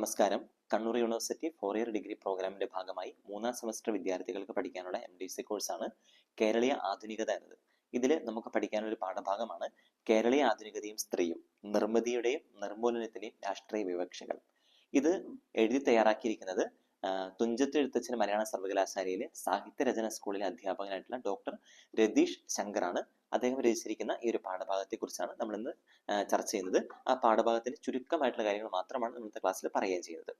നമസ്കാരം. Kannur university four year degree പ്രോഗ്രാമിന്റെ ഭാഗമായി മൂന്നാം സെമസ്റ്റർ വിദ്യാർത്ഥികൾക്ക് പഠിക്കാനുള്ള എം ഡി സി കോഴ്സാണ് കേരളീയ ആധുനികത എന്നത്. ഇതിൽ നമുക്ക് പഠിക്കാനൊരു പാഠഭാഗമാണ് കേരളീയ ആധുനികതയും സ്ത്രീയും നിർമ്മിതിയുടെയും നിർമൂലനത്തിന്റെയും രാഷ്ട്രീയ വിവക്ഷകൾ. ഇത് എഴുതി തയ്യാറാക്കിയിരിക്കുന്നത് തുഞ്ചത്ത് എഴുത്തച്ഛൻ മലയാള സർവകലാശാലയിലെ സാഹിത്യരചന സ്കൂളിലെ അധ്യാപകനായിട്ടുള്ള ഡോക്ടർ രതീഷ് ശങ്കറാണ് അദ്ദേഹം രചിച്ചിരിക്കുന്ന ഈ ഒരു പാഠഭാഗത്തെ കുറിച്ചാണ് നമ്മൾ ഇന്ന് ചർച്ച ചെയ്യുന്നത്. ആ പാഠഭാഗത്തിന്റെ ചുരുക്കമായിട്ടുള്ള കാര്യങ്ങൾ മാത്രമാണ് ഇന്നത്തെ ക്ലാസ്സിൽ പറയുകയും ചെയ്യുന്നത്.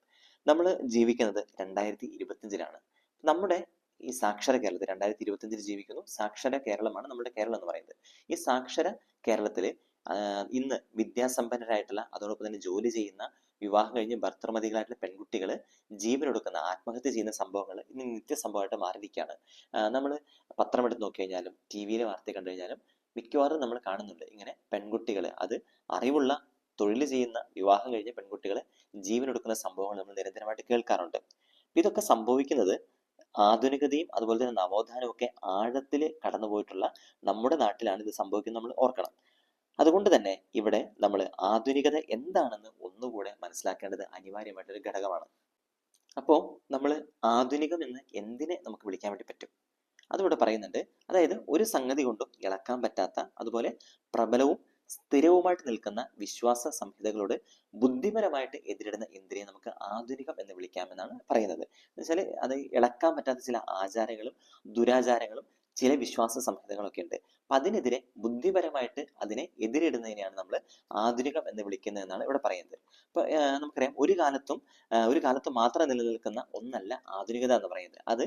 നമ്മൾ ജീവിക്കുന്നത് രണ്ടായിരത്തി ഇരുപത്തിയഞ്ചിലാണ് നമ്മുടെ ഈ സാക്ഷര കേരളത്തിൽ രണ്ടായിരത്തി ഇരുപത്തിയഞ്ചിൽ ജീവിക്കുന്നു. സാക്ഷര കേരളമാണ് നമ്മുടെ കേരളം എന്ന് പറയുന്നത്. ഈ സാക്ഷര കേരളത്തിൽ ഇന്ന് വിദ്യാസമ്പന്നരായിട്ടുള്ള അതോടൊപ്പം തന്നെ ജോലി ചെയ്യുന്ന വിവാഹം കഴിഞ്ഞ് ഭർത്തൃമതികളായിട്ടുള്ള പെൺകുട്ടികൾ ജീവനൊടുക്കുന്ന ആത്മഹത്യ ചെയ്യുന്ന സംഭവങ്ങൾ ഇന്ന് നിത്യസംഭവമായിട്ട് മാറിയിരിക്കുകയാണ്. നമ്മൾ പത്രം എടുത്ത് നോക്കി കഴിഞ്ഞാലും ടി വിയിലെ വാർത്ത കണ്ടു കഴിഞ്ഞാലും മിക്കവാറും നമ്മൾ കാണുന്നുണ്ട്. ഇങ്ങനെ പെൺകുട്ടികൾ അത് അറിവുള്ള തൊഴിൽ ചെയ്യുന്ന വിവാഹം കഴിഞ്ഞ പെൺകുട്ടികളെ ജീവനൊടുക്കുന്ന സംഭവങ്ങൾ നമ്മൾ നിരന്തരമായിട്ട് കേൾക്കാറുണ്ട്. ഇതൊക്കെ സംഭവിക്കുന്നത് ആധുനികതയും അതുപോലെ തന്നെ നവോത്ഥാനവും ഒക്കെ ആഴത്തിൽ കടന്നുപോയിട്ടുള്ള നമ്മുടെ നാട്ടിലാണ് ഇത് സംഭവിക്കുന്നത് നമ്മൾ ഓർക്കണം. അതുകൊണ്ട് തന്നെ ഇവിടെ നമ്മൾ ആധുനികത എന്താണെന്ന് ഒന്നുകൂടെ മനസ്സിലാക്കേണ്ടത് അനിവാര്യമായിട്ടൊരു ഘടകമാണ്. അപ്പോൾ നമ്മൾ ആധുനികം എന്ന് എന്തിനെ നമുക്ക് വിളിക്കാൻ വേണ്ടി പറ്റും? അതിവിടെ പറയുന്നുണ്ട്. അതായത് ഒരു സംഗതി കൊണ്ടും ഇളക്കാൻ പറ്റാത്ത അതുപോലെ പ്രബലവും സ്ഥിരവുമായിട്ട് നിൽക്കുന്ന വിശ്വാസ സംഹിതകളോട് ബുദ്ധിപരമായിട്ട് എതിരിടുന്ന ഇന്ദ്രിയെ നമുക്ക് ആധുനികം എന്ന് വിളിക്കാമെന്നാണ് പറയുന്നത്. എന്ന് വെച്ചാൽ അത് ഇളക്കാൻ പറ്റാത്ത ചില ആചാരങ്ങളും ദുരാചാരങ്ങളും ചില വിശ്വാസ സംഹിതകളൊക്കെ ഉണ്ട്. അപ്പൊ അതിനെതിരെ ബുദ്ധിപരമായിട്ട് അതിനെ എതിരിടുന്നതിനെയാണ് നമ്മൾ ആധുനികം എന്ന് വിളിക്കുന്നത് എന്നാണ് ഇവിടെ പറയുന്നത്. ഇപ്പൊ നമുക്കറിയാം ഒരു കാലത്തും ഒരു കാലത്ത് മാത്രം നിലനിൽക്കുന്ന ഒന്നല്ല ആധുനികത എന്ന് പറയുന്നത്. അത്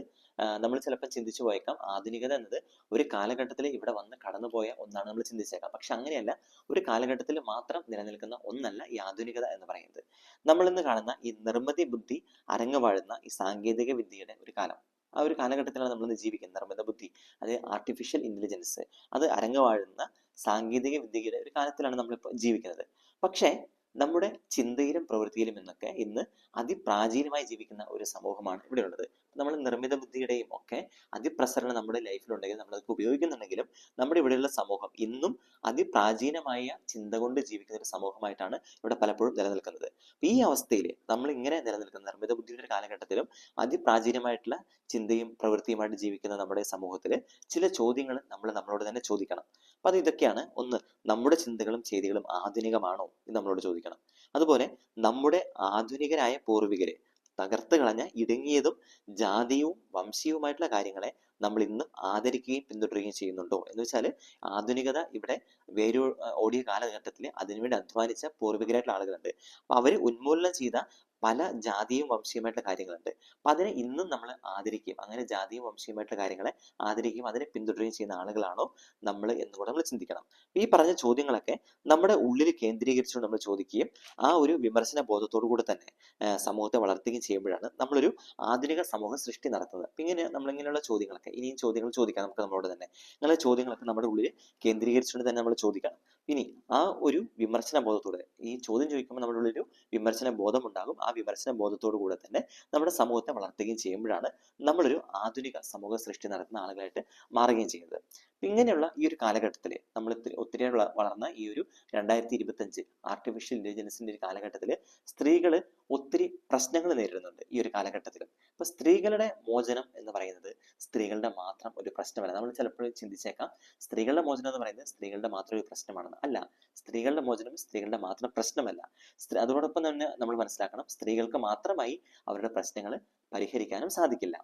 നമ്മൾ ചിലപ്പോൾ ചിന്തിച്ചു പോയേക്കാം. ആധുനികത എന്നത് ഒരു കാലഘട്ടത്തിൽ ഇവിടെ വന്ന് കടന്നുപോയ ഒന്നാണ് നമ്മൾ ചിന്തിച്ചേക്കാം. പക്ഷെ അങ്ങനെയല്ല. ഒരു കാലഘട്ടത്തിൽ മാത്രം നിലനിൽക്കുന്ന ഒന്നല്ല ഈ ആധുനികത എന്ന് പറയുന്നത്. നമ്മൾ ഇന്ന് കാണുന്ന ഈ നിർമ്മിതി ബുദ്ധി അരങ്ങുവാഴുന്ന ഈ സാങ്കേതിക വിദ്യയുടെ ഒരു കാലം. ആ ഒരു കാലഘട്ടത്തിലാണ് നമ്മൾ ജീവിക്കുന്നത്. നിർമ്മിത ബുദ്ധി അത് ആർട്ടിഫിഷ്യൽ ഇന്റലിജൻസ് അത് അരങ്ങുവാഴുന്ന സാങ്കേതിക വിദ്യയുടെ ഒരു കാലത്തിലാണ് നമ്മളിപ്പോൾ ജീവിക്കുന്നത്. പക്ഷേ നമ്മുടെ ചിന്തയിലും പ്രവൃത്തിയിലും എന്നൊക്കെ ഇന്ന് അതിപ്രാചീനമായി ജീവിക്കുന്ന ഒരു സമൂഹമാണ് ഇവിടെയുള്ളത്. നമ്മൾ നിർമ്മിത ബുദ്ധിയുടെയും ഒക്കെ അതിപ്രസരണം നമ്മുടെ ലൈഫിലുണ്ടെങ്കിൽ നമ്മൾ അതൊക്കെ ഉപയോഗിക്കുന്നുണ്ടെങ്കിലും നമ്മുടെ ഇവിടെയുള്ള സമൂഹം ഇന്നും അതിപ്രാചീനമായ ചിന്ത കൊണ്ട് ജീവിക്കുന്ന ഒരു സമൂഹമായിട്ടാണ് ഇവിടെ പലപ്പോഴും നിലനിൽക്കുന്നത്. ഈ അവസ്ഥയിൽ നമ്മൾ ഇങ്ങനെ നിലനിൽക്കുന്ന നിർമ്മിത ബുദ്ധിയുടെ കാലഘട്ടത്തിലും അതിപ്രാചീനമായിട്ടുള്ള ചിന്തയും പ്രവൃത്തിയുമായിട്ട് ജീവിക്കുന്ന നമ്മുടെ സമൂഹത്തിൽ ചില ചോദ്യങ്ങൾ നമ്മൾ നമ്മളോട് തന്നെ ചോദിക്കണം. അപ്പൊ അത് ഇതൊക്കെയാണ്. ഒന്ന് നമ്മുടെ ചിന്തകളും ചെയ്തികളും ആധുനികമാണോ എന്ന് നമ്മളോട് ചോദിക്കണം. അതുപോലെ നമ്മുടെ ആധുനികരായ പൂർവികര് തകർത്ത് കളഞ്ഞ ഇടുങ്ങിയതും ജാതിയും വംശീയവുമായിട്ടുള്ള കാര്യങ്ങളെ നമ്മൾ ഇന്നും ആദരിക്കുകയും പിന്തുടരുകയും ചെയ്യുന്നുണ്ടോ? എന്ന് വെച്ചാൽ ആധുനികത ഇവിടെ വേരു ഓടിയ കാലഘട്ടത്തിൽ അതിനുവേണ്ടി അധ്വാനിച്ച പൂർവികരായിട്ടുള്ള ആളുകളുണ്ട്. അപ്പൊ അവർ ഉന്മൂലനം ചെയ്ത പല ജാതിയും വംശീയമായിട്ടുള്ള കാര്യങ്ങളുണ്ട്. അപ്പൊ അതിനെ ഇന്നും നമ്മൾ ആദരിക്കുകയും അങ്ങനെ ജാതിയും വംശീയമായിട്ടുള്ള കാര്യങ്ങളെ ആദരിക്കുകയും അതിനെ പിന്തുടരുകയും ചെയ്യുന്ന ആളുകളാണോ നമ്മൾ എന്നുകൂടെ നമ്മൾ ചിന്തിക്കണം. ഈ പറഞ്ഞ ചോദ്യങ്ങളൊക്കെ നമ്മുടെ ഉള്ളിൽ കേന്ദ്രീകരിച്ചുകൊണ്ട് നമ്മൾ ചോദിക്കുകയും ആ ഒരു വിമർശന ബോധത്തോടു കൂടെ തന്നെ സമൂഹത്തെ വളർത്തുകയും ചെയ്യുമ്പോഴാണ് നമ്മളൊരു ആധുനിക സമൂഹ സൃഷ്ടി നടത്തുന്നത്. അപ്പൊ ഇങ്ങനെ നമ്മളിങ്ങനെയുള്ള ചോദ്യങ്ങളൊക്കെ ഇനിയും ചോദ്യങ്ങൾ ചോദിക്കാം നമുക്ക് നമ്മളോട് തന്നെ. ഇങ്ങനെ ചോദ്യങ്ങളൊക്കെ നമ്മുടെ ഉള്ളിൽ കേന്ദ്രീകരിച്ചുകൊണ്ട് തന്നെ നമ്മൾ ചോദിക്കണം. ഇനി ആ ഒരു വിമർശന ബോധത്തോടെ ഈ ചോദ്യം ചോദിക്കുമ്പോൾ ഒരു വിമർശന ബോധം ഉണ്ടാകും ആ വിമർശന ബോധത്തോടു കൂടെ തന്നെ നമ്മുടെ സമൂഹത്തെ വളർത്തുകയും ചെയ്യുമ്പോഴാണ് നമ്മളൊരു ആധുനിക സമൂഹ സൃഷ്ടി നടത്തുന്ന ആളുകളായിട്ട് മാറുകയും ചെയ്യുന്നത്. ഇങ്ങനെയുള്ള ഈ ഒരു കാലഘട്ടത്തിൽ നമ്മൾ ഒത്തിരി വളർന്ന ഈ ഒരു രണ്ടായിരത്തി ഇരുപത്തഞ്ച് ആർട്ടിഫിഷ്യൽ ഇന്റലിജൻസിന്റെ ഒരു കാലഘട്ടത്തിൽ സ്ത്രീകൾ ഒത്തിരി പ്രശ്നങ്ങൾ നേരിടുന്നുണ്ട് ഈ ഒരു കാലഘട്ടത്തിൽ അപ്പൊ സ്ത്രീകളുടെ മോചനം എന്ന് പറയുന്നത് സ്ത്രീകളുടെ മാത്രം ഒരു പ്രശ്നമല്ല. നമ്മൾ ചിലപ്പോൾ ചിന്തിച്ചേക്കാം സ്ത്രീകളുടെ മോചനം എന്ന് പറയുന്നത് സ്ത്രീകളുടെ മാത്രം ഒരു പ്രശ്നമാണെന്ന് അല്ല സ്ത്രീകളുടെ മോചനം സ്ത്രീകളുടെ മാത്രം പ്രശ്നമല്ല. അതോടൊപ്പം തന്നെ നമ്മൾ മനസ്സിലാക്കണം സ്ത്രീകൾക്ക് മാത്രമായി അവരുടെ പ്രശ്നങ്ങൾ പരിഹരിക്കാനും സാധിക്കില്ല.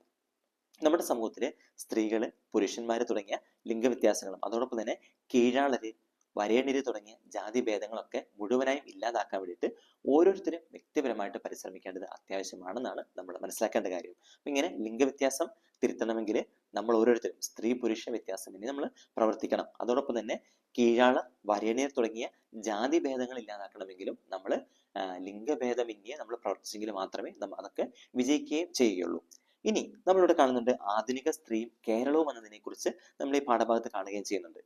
നമ്മുടെ സമൂഹത്തിൽ സ്ത്രീകൾ പുരുഷന്മാര് തുടങ്ങിയ ലിംഗവ്യത്യാസങ്ങളും അതോടൊപ്പം തന്നെ കീഴാളര് വരേണിര് തുടങ്ങിയ ജാതി ഭേദങ്ങളൊക്കെ മുഴുവനായും ഇല്ലാതാക്കാൻ വേണ്ടിയിട്ട് ഓരോരുത്തരും വ്യക്തിപരമായിട്ട് പരിശ്രമിക്കേണ്ടത് അത്യാവശ്യമാണെന്നാണ് നമ്മൾ മനസ്സിലാക്കേണ്ട കാര്യം. ഇങ്ങനെ ലിംഗവ്യത്യാസം തിരുത്തണമെങ്കിൽ നമ്മൾ ഓരോരുത്തരും സ്ത്രീ പുരുഷ വ്യത്യാസം ഇനി നമ്മൾ പ്രവർത്തിക്കണം. അതോടൊപ്പം തന്നെ കീഴാള വരേണ്യർ തുടങ്ങിയ ജാതി ഭേദങ്ങൾ ഇല്ലാതാക്കണമെങ്കിലും നമ്മൾ ലിംഗഭേദമന്യേ നമ്മൾ പ്രവർത്തിച്ചെങ്കിൽ മാത്രമേ അതൊക്കെ വിജയിക്കുകയും ചെയ്യുകയുള്ളൂ. ഇനി നമ്മളിവിടെ കാണുന്നുണ്ട് ആധുനിക സ്ത്രീയും കേരളവും എന്നതിനെ കുറിച്ച് നമ്മൾ ഈ പാഠഭാഗത്ത് കാണുകയും ചെയ്യുന്നുണ്ട്.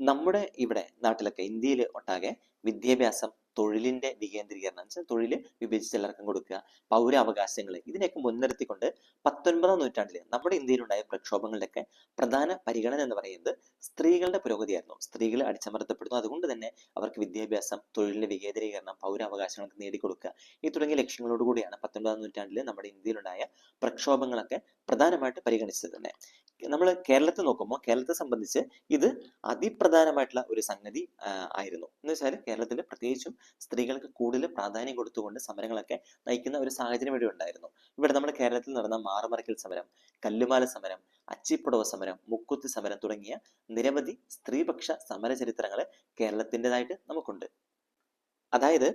നമ്മുടെ ഇവിടെ നാട്ടിലൊക്കെ ഇന്ത്യയിൽ ഒട്ടാകെ വിദ്യാഭ്യാസം തൊഴിലിന്റെ വികേന്ദ്രീകരണം വെച്ചാൽ തൊഴിൽ വിഭജിച്ച് എല്ലാവർക്കും കൊടുക്കുക പൗരാവകാശങ്ങൾ ഇതിനെയൊക്കെ മുൻനിർത്തിക്കൊണ്ട് പത്തൊൻപതാം നൂറ്റാണ്ടിൽ നമ്മുടെ ഇന്ത്യയിലുണ്ടായ പ്രക്ഷോഭങ്ങളുടെയൊക്കെ പ്രധാന പരിഗണന എന്ന് പറയുന്നത് സ്ത്രീകളുടെ പുരോഗതിയായിരുന്നു. സ്ത്രീകൾ അടിച്ചമർത്തപ്പെടുന്നു. അതുകൊണ്ട് തന്നെ അവർക്ക് വിദ്യാഭ്യാസം തൊഴിലിന്റെ വികേന്ദ്രീകരണം പൗരാവകാശങ്ങൾക്ക് നേടിക്കൊടുക്കുക ഈ തുടങ്ങിയ ലക്ഷ്യങ്ങളോടുകൂടിയാണ് പത്തൊൻപതാം നൂറ്റാണ്ടിൽ നമ്മുടെ ഇന്ത്യയിലുണ്ടായ പ്രക്ഷോഭങ്ങളൊക്കെ പ്രധാനമായിട്ട് പരിഗണിച്ചത് തന്നെ. നമ്മൾ കേരളത്തെ നോക്കുമ്പോൾ കേരളത്തെ സംബന്ധിച്ച് ഇത് അതിപ്രധാനമായിട്ടുള്ള ഒരു സംഗതി ആയിരുന്നു. എന്ന് വെച്ചാൽ കേരളത്തിൽ പ്രത്യേകിച്ചും സ്ത്രീകൾക്ക് കൂടുതൽ പ്രാധാന്യം കൊടുത്തുകൊണ്ട് സമരങ്ങളൊക്കെ നയിക്കുന്ന ഒരു സാഹചര്യം ഇവിടെ ഉണ്ടായിരുന്നു. ഇവിടെ നമ്മൾ കേരളത്തിൽ നടന്ന മാറുമറയ്ക്കൽ സമരം കല്ലുമാല സമരം അച്ചിപ്പുടവ സമരം മുക്കുത്തി സമരം തുടങ്ങിയ നിരവധി സ്ത്രീപക്ഷ സമര ചരിത്രങ്ങൾ കേരളത്തിന്റെതായിട്ട് നമുക്കുണ്ട്. അതായത്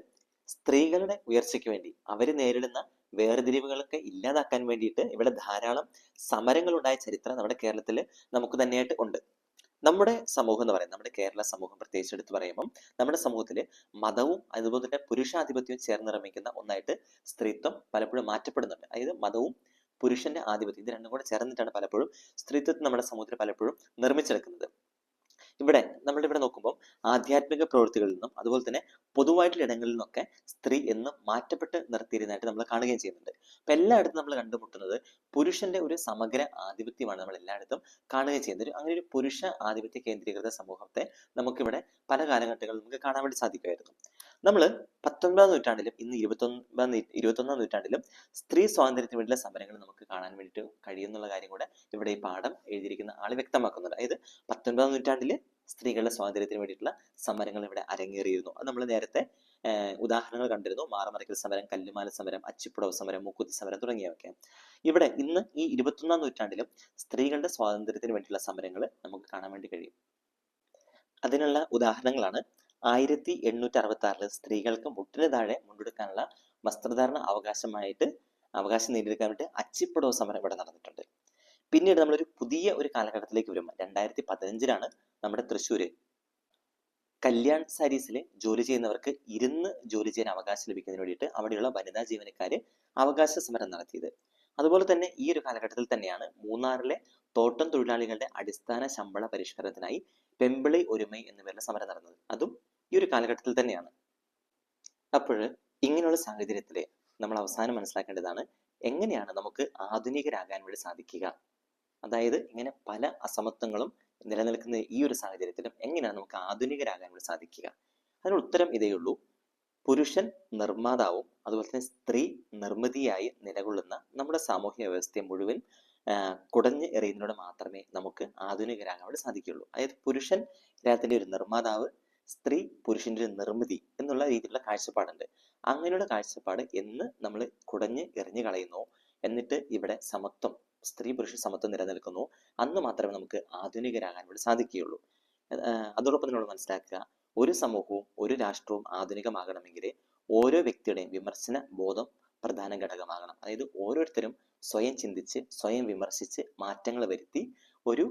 സ്ത്രീകളുടെ ഉയർച്ചയ്ക്ക് വേണ്ടി അവർ നേരിടുന്ന വേർതിരിവുകളൊക്കെ ഇല്ലാതാക്കാൻ വേണ്ടിയിട്ട് ഇവിടെ ധാരാളം സമരങ്ങൾ ഉണ്ടായ ചരിത്രം നമ്മുടെ കേരളത്തിൽ നമുക്ക് തന്നെയായിട്ട് ഉണ്ട്. നമ്മുടെ സമൂഹം എന്ന് പറയുന്നത് നമ്മുടെ കേരള സമൂഹം പ്രത്യേകിച്ച് എടുത്ത് പറയുമ്പം നമ്മുടെ സമൂഹത്തിൽ മതവും അതുപോലെ തന്നെ പുരുഷാധിപത്യവും ചേർന്ന് നിർമ്മിക്കുന്ന ഒന്നായിട്ട് സ്ത്രീത്വം പലപ്പോഴും മാറ്റപ്പെടുന്നുണ്ട്. അതായത് മതവും പുരുഷന്റെ ആധിപത്യം ഇത് രണ്ടും കൂടെ ചേർന്നിട്ടാണ് പലപ്പോഴും സ്ത്രീത്വത്തെ നമ്മുടെ സമൂഹത്തിൽ പലപ്പോഴും നിർമ്മിച്ചെടുക്കുന്നത്. ഇവിടെ നമ്മൾ ഇവിടെ നോക്കുമ്പോൾ ആധ്യാത്മിക പ്രവൃത്തികളിൽ നിന്നും അതുപോലെ തന്നെ പൊതുവായിട്ടുള്ള ഇടങ്ങളിൽ നിന്നൊക്കെ സ്ത്രീ എന്ന് മാറ്റപ്പെട്ട് നിർത്തിയിരുന്നതായിട്ട് നമ്മൾ കാണുകയും ചെയ്യുന്നുണ്ട്. അപ്പൊ എല്ലായിടത്തും നമ്മൾ കണ്ടുമുട്ടുന്നത് പുരുഷന്റെ ഒരു സമഗ്ര ആധിപത്യമാണ് നമ്മൾ എല്ലായിടത്തും കാണുകയും ചെയ്യുന്നത്. അങ്ങനെ ഒരു പുരുഷ ആധിപത്യ കേന്ദ്രീകൃത സമൂഹത്തെ നമുക്കിവിടെ പല കാലഘട്ടങ്ങളിൽ നമുക്ക് കാണാൻ വേണ്ടി സാധിക്കുമായിരുന്നു. നമ്മൾ പത്തൊൻപതാം നൂറ്റാണ്ടിലും ഇന്ന് ഇരുപത്തൊൻപതാം ഇരുപത്തൊന്നാം നൂറ്റാണ്ടിലും സ്ത്രീ സ്വാതന്ത്ര്യത്തിന് വേണ്ടിയുള്ള സമരങ്ങൾ നമുക്ക് കാണാൻ വേണ്ടിയിട്ട് കഴിയുന്നുള്ള കാര്യം കൂടെ ഇവിടെ ഈ പാഠം എഴുതിയിരിക്കുന്ന ആൾ വ്യക്തമാക്കുന്നുണ്ട്. അതായത് പത്തൊൻപതാം നൂറ്റാണ്ടിൽ സ്ത്രീകളുടെ സ്വാതന്ത്ര്യത്തിന് വേണ്ടിയിട്ടുള്ള സമരങ്ങൾ ഇവിടെ അരങ്ങേറിയിരുന്നു. അത് നമ്മൾ നേരത്തെ ഉദാഹരണങ്ങൾ കണ്ടിരുന്നു. മാറമറയ്ക്കൽ സമരം കല്ലുമാല സമരം അച്ചിപ്പുടവ് സമരം മൂക്കുത്തി സമരം തുടങ്ങിയവയൊക്കെ. ഇവിടെ ഇന്ന് ഈ ഇരുപത്തൊന്നാം നൂറ്റാണ്ടിലും സ്ത്രീകളുടെ സ്വാതന്ത്ര്യത്തിന് വേണ്ടിയുള്ള സമരങ്ങൾ നമുക്ക് കാണാൻ വേണ്ടി കഴിയും. അതിനുള്ള ഉദാഹരണങ്ങളാണ് ആയിരത്തി എണ്ണൂറ്റി അറുപത്തി ആറിൽ സ്ത്രീകൾക്ക് മുട്ടിന് താഴെ മുണ്ടെടുക്കാനുള്ള വസ്ത്രധാരണ അവകാശമായിട്ട് അവകാശം നേടിയെടുക്കാൻ വേണ്ടി അച്ചിപ്പടോ സമരം ഇവിടെ നടന്നിട്ടുണ്ട്. പിന്നീട് നമ്മളൊരു പുതിയ ഒരു കാലഘട്ടത്തിലേക്ക് വരും രണ്ടായിരത്തി പതിനഞ്ചിലാണ് നമ്മുടെ തൃശ്ശൂര് കല്യാൺ സാരീസിൽ ജോലി ചെയ്യുന്നവർക്ക് ഇരുന്ന് ജോലി ചെയ്യാൻ അവകാശം ലഭിക്കുന്നതിന് വേണ്ടിയിട്ട് അവിടെയുള്ള വനിതാ ജീവനക്കാർ അവകാശ സമരം നടത്തിയത്. അതുപോലെ തന്നെ ഈ ഒരു കാലഘട്ടത്തിൽ തന്നെയാണ് മൂന്നാറിലെ തോട്ടം തൊഴിലാളികളുടെ അടിസ്ഥാന ശമ്പള പരിഷ്കരണത്തിനായി പെമ്പിളി ഒരുമൈ എന്നിവരുടെ സമരം നടന്നത്. അതും ഈ ഒരു കാലഘട്ടത്തിൽ തന്നെയാണ്. അപ്പോൾ ഇങ്ങനെയുള്ള സാഹചര്യത്തിൽ നമ്മൾ അവസാനം മനസ്സിലാക്കേണ്ടതാണ് എങ്ങനെയാണ് നമുക്ക് ആധുനികരാകാൻ വേണ്ടി സാധിക്കുക. അതായത് ഇങ്ങനെ പല അസമത്വങ്ങളും നിലനിൽക്കുന്ന ഈ ഒരു സാഹചര്യത്തിലും എങ്ങനെയാണ് നമുക്ക് ആധുനികരാകാൻ വേണ്ടി സാധിക്കുക. അതിനുള്ള ഉത്തരം ഇതേ ഉള്ളൂ. പുരുഷൻ നിർമ്മാതാവും അതുപോലെ തന്നെ സ്ത്രീ നിർമ്മിതിയായി നിലകൊള്ളുന്ന നമ്മുടെ സാമൂഹ്യ വ്യവസ്ഥയെ മുഴുവൻ കുടഞ്ഞ് എറിയുന്നതിലൂടെ മാത്രമേ നമുക്ക് ആധുനികരാകാൻ വേണ്ടി സാധിക്കുകയുള്ളൂ. അതായത് പുരുഷൻ രാജ്യത്തിന്റെ ഒരു നിർമ്മാതാവ് സ്ത്രീ പുരുഷന്റെ ഒരു നിർമ്മിതി എന്നുള്ള രീതിയിലുള്ള കാഴ്ചപ്പാടുണ്ട്. അങ്ങനെയുള്ള കാഴ്ചപ്പാട് എന്ന് നമ്മൾ കുടഞ്ഞ് എറിഞ്ഞു കളയുന്നു. എന്നിട്ട് ഇവിടെ സമത്വം സ്ത്രീ പുരുഷ സമത്വം നിലനിൽക്കുന്നു. അന്ന് മാത്രമേ നമുക്ക് ആധുനികരാകാൻ വേണ്ടി സാധിക്കുകയുള്ളൂ അതോടൊപ്പം നമ്മൾ മനസ്സിലാക്കുക ഒരു സമൂഹവും ഒരു രാഷ്ട്രവും ആധുനികമാകണമെങ്കിൽ ഓരോ വ്യക്തിയുടെയും വിമർശന ബോധം പ്രധാന ഘടകമാകണം. അതായത് ഓരോരുത്തരും സ്വയം ചിന്തിച്ച് സ്വയം വിമർശിച്ച് മാറ്റങ്ങൾ വരുത്തി ഒരു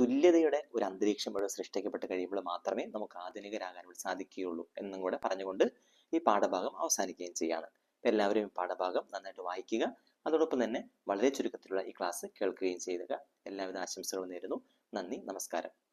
തുല്യതയുടെ ഒരു അന്തരീക്ഷം ഇവിടെ സൃഷ്ടിക്കപ്പെട്ട് കഴിയുമ്പോൾ മാത്രമേ നമുക്ക് ആധുനികരാകാൻ സാധിക്കുകയുള്ളൂ എന്നും കൂടെ പറഞ്ഞുകൊണ്ട് ഈ പാഠഭാഗം അവസാനിക്കുകയും ചെയ്യാണ്. എല്ലാവരും ഈ പാഠഭാഗം നന്നായിട്ട് വായിക്കുക. അതോടൊപ്പം തന്നെ വളരെ ചുരുക്കത്തിലുള്ള ഈ ക്ലാസ് കേൾക്കുകയും ചെയ്യുക. എല്ലാവിധ ആശംസകളും നേരുന്നു. നന്ദി. നമസ്കാരം.